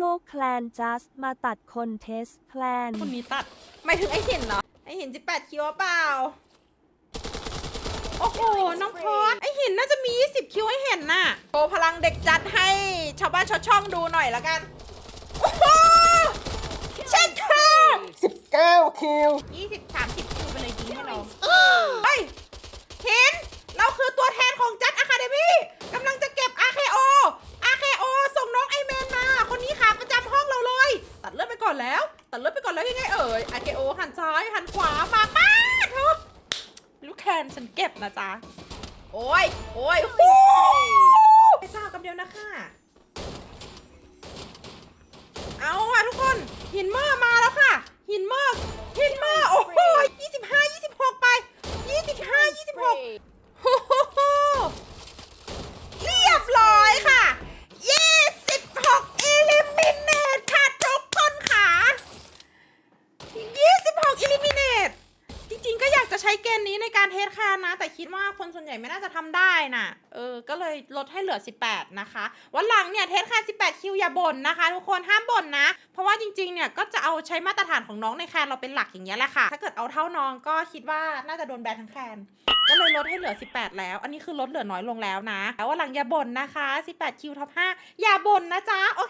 โลกแคลนจัสมาตัดคนเทสแคลนคนนี้ตัดหมายถึงไอหินเหรอ ไอหิน18คิวหรือเปล่า โอ้โห น้องพอดไอหินน่าจะมี 20 คิวให้เห็นน่ะโชว์พลังเด็กจัดให้ชาวบ้านชาวช่องดูหน่อยละกัน โอ้โหเช่นค่ะ19 คิว 20 30 คิวไปเลยยิงให้เราเฮ้ยเห็น เราคือตัวแทนของจัดอะคาเดมี่กำลังจะเก็บ RKO RKO ส่งน้องไอแมนมา คนนี้ขาประจำห้องเราเลย ตัดเลือดไป ก่อนแล้วตัดเลือดไปก่อนแล้วยังไงเอ่ย RKO หันซ้ายหันขวามาป้าดเถอะลูกแคนฉันเก็บนะจ๊ะโอ้ยโอ้ยโอ้ไปเจ้ากับเดียวนะค่ะเอาอะทุกคนหินเมอร์มาแล้วค่ะ หินเมอร์หินเมอร์โอ้โหยี่สิบห้ายี่สิบหกไปยี่สิบห้ายี่สิบหกโอ้โหเรียบร้อยค่ะยี่สิบหกอิลิมิเนตค่ะทุกคนค่ะยี่สิบหกอิลิมิเนตจริงๆ ก็อยากจะ ใช้เกณฑ์นี้ในการเทสแคนนะ แต่คิดว่าคนส่วนใหญ่ไม่น่าจะทำได้น่ะ เออ ก็เลยลดให้เหลือ 18 นะคะ วันหลังเนี่ยเทสแคน18 คิวอย่าบ่นนะคะ ทุกคนห้ามบ่นนะ เพราะว่าจริงๆ เนี่ยก็จะเอาใช้มาตรฐานของน้องในแคนเราเป็นหลักอย่างเงี้ยแหละค่ะ ถ้าเกิดเอาเท่าน้องก็คิดว่าน่าจะโดนแบนทั้งแคนก็เลยลดให้เหลือ 18 แล้ว อันนี้คือลดเหลือน้อยลงแล้วนะแต่ว่าหลังอย่าบ่นนะคะ 18 คิวท็อป5อย่าบ่นนะจ๊ะ โอเค